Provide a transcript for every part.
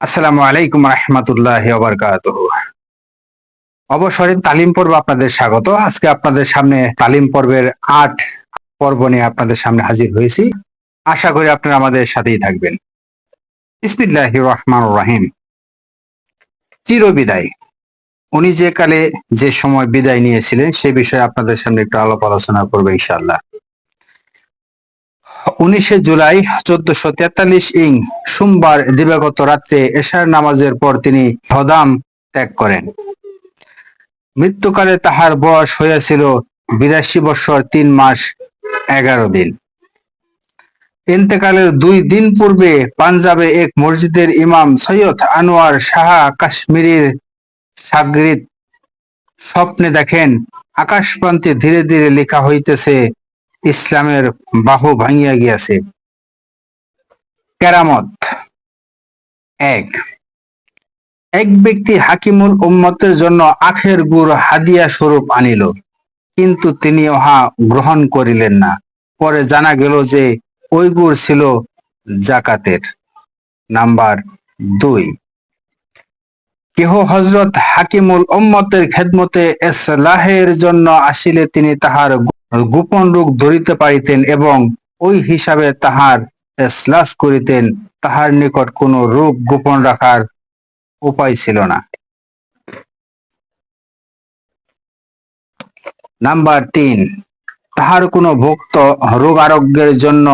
আসসালামু আলাইকুম রহমতুল্লাহ বারকাত অবসরের তালিম পর্ব আপনাদের স্বাগত। আজকে আপনাদের সামনে তালিম পর্বের আট পর্ব নিয়ে আপনাদের সামনে হাজির হয়েছি। আশা করি আপনারা আমাদের সাথেই থাকবেন। ইসমিল্লাহ রহমান রাহিম। চিরবিদায়। উনি যে কালে যে সময় বিদায় নিয়েছিলেন, সে বিষয়ে আপনাদের সামনে একটু আলাপ আলোচনা করব ইনশাআল্লাহ। উনিশে জুলাই চোদ্দশো তেতাল্লিশ ইং সোমবার দিবাগত রাত্রে এশার নামাজের পর তিনি হদাম ত্যাগ করেন। মৃত্যুকালে তাহার বয়স হইয়াছিল বিরাশি বৎসর তিন মাস এগারো দিন। ইন্তেকালের দুই দিন পূর্বে পাঞ্জাবে এক মসজিদের ইমাম সৈয়দ আনোয়ার শাহ কাশ্মীরের সাগরিত স্বপ্নে দেখেন আকাশ প্রান্তে ধীরে ধীরে লেখা হইতেছে ইসলামের বাহু ভাঙিয়া গিয়াছে। কেরামত এক। এক ব্যক্তি হাকিমুল উম্মতের জন্য আখের গুড় হাদিয়া স্বরূপ আনিল, কিন্তু তিনি উহা গ্রহণ করিলেন না। পরে জানা গেল যে ওই গুড় ছিল জাকাতের। নাম্বার দুই। কেহ হজরত হাকিমুল উম্মতের খেদমতে এসলাহের জন্য আসিলে তিনি তাহার গোপন রূপ ধরিতে পারিতেন এবং ওই হিসাবে তাহার স্লাস করিতেন। তাহার নিকট কোনো রোগ গোপন রাখার উপায় ছিল না। নাম্বার তিন, তাহার কোনো ভক্ত রোগ আরোগ্যের জন্য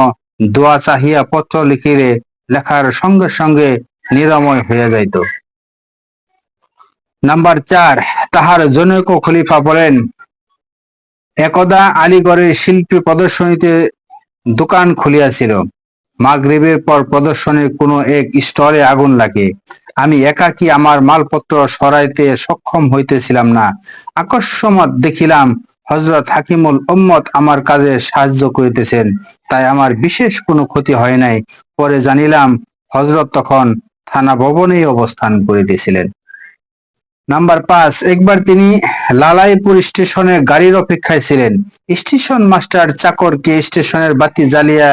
দোয়া চাহিয়া পত্র লিখিলে লেখার সঙ্গে সঙ্গে নিরাময় হইয়া যাইত। নাম্বার চার, তাহার জনৈক খলিফা বলেন, একদা আলীগড়ের শিল্পী প্রদর্শনীতে দোকান খুলিয়াছিল। মাগরিবের পর প্রদর্শনীর কোনো এক স্টলে আগুন লাগে। আমি একাকী আমার মালপত্র সরাইতে সক্ষম হইতেছিলাম না। আকস্মাত দেখিলাম হজরত হাকিমুল উম্মত আমার কাজে সাহায্য করিতেছেন। তাই আমার বিশেষ কোনো ক্ষতি হয় নাই। পরে জানিলাম হজরত তখন থানা ভবনেই অবস্থান করিতেছিলেন। নাম্বার পাঁচ, একবার তিনি লালাইপুর স্টেশনে গাড়ির অপেক্ষায় ছিলেন। স্টেশন মাস্টার চাকরকে স্টেশনের বাতি জ্বালিয়া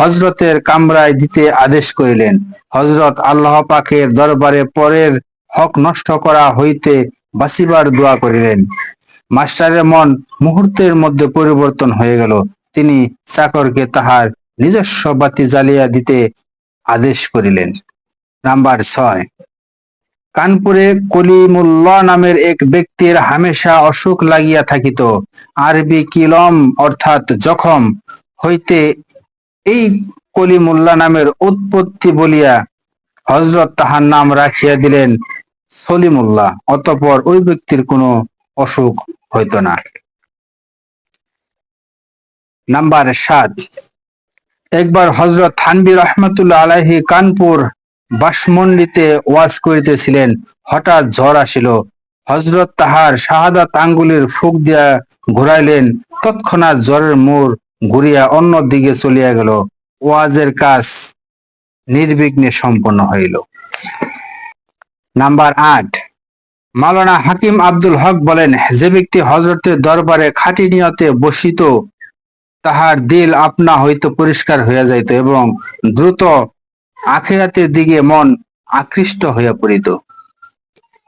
হজরতের কামরায় দিতে আদেশ করিলেন। হজরত আল্লাহ পাকের দরবারে পরের হক নষ্ট করা হইতে বাঁচিবার দোয়া করিলেন। মাস্টারের মন মুহূর্তের মধ্যে পরিবর্তন হয়ে গেল। তিনি চাকরকে তাহার নিজস্ব বাতি জ্বালিয়া দিতে আদেশ করিলেন। নাম্বার ছয় কানপুরে কলিমুল্লাহ নামের এক ব্যক্তির হামেশা অসুখ লাগিয়া থাকিত। আরবি কিলম অর্থাৎ জখম হইতে এই কলিমুল্লাহ নামের উৎপত্তি বলিয়া হজরত তাহার নাম রাখিয়া দিলেন সলিমুল্লাহ, অতপর ওই ব্যক্তির কোনো অসুখ হইত না। নাম্বার সাত, একবার হজরত থানবি রহমতুল্লাহ আলাহি কানপুর বাসমন্ডিতে ওয়াজ করিতেছিলেন, হঠাৎ ঝড় আসিল। হজরত তাহার শাহাদাত আঙ্গুলের ফুক দিয়া ঘুরাইলেন, তৎক্ষণাৎ জ্বরের মোড় ঘুরিয়া অন্য দিকে চলিয়া গেল। ওয়াজের কাজ নির্বিঘ্নে সম্পন্ন হইল। নাম্বার আট। মাওলানা হাকিম আব্দুল হক বলেন, যে ব্যক্তি হজরতের দরবারে খাঁটি নিয়তে বসিত, তাহার দিল আপনা হইতে পরিষ্কার হইয়া যাইত এবং দ্রুত আখিরাতের দিকে মন আকৃষ্ট হইয়া পড়িত।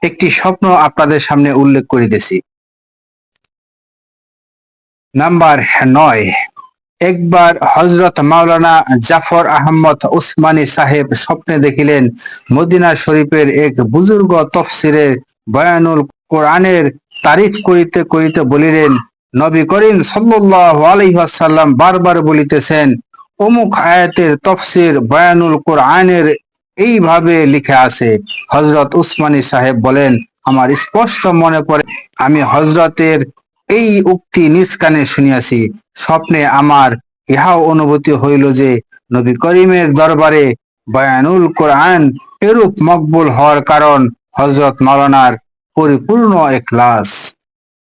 একটি স্বপ্ন আপনাদের সামনে উল্লেখ করিতেছি। নাম্বার নয়, একবার হজরত মাওলানা জাফর আহমদ উসমানী সাহেব স্বপ্নে দেখিলেন মদিনা শরীফের এক বুজুর্গ তফসিরের বয়ানুল কোরআনের তারিফ করিতে করিতে বলিলেন, নবী করিম সাল্লাল্লাহু আলাইহি ওয়াসাল্লাম বারবার বলিতেছেন অমুক আয়াতের তফসির বয়ানুল কোরআনের এইভাবে লিখে আছে। হজরত উসমানী সাহেব বলেন, আমার স্পষ্ট মনে পড়ে, আমি হজরতের এই উক্তি নিজ কানে শুনিয়াছি। স্বপ্নে আমার ইহাও অনুভূতি হইল যে, নবী করিমের দরবারে বয়ানুল কোরআন এরূপ মকবুল হওয়ার কারণ হজরত মাওলানার পরিপূর্ণ এখলাস।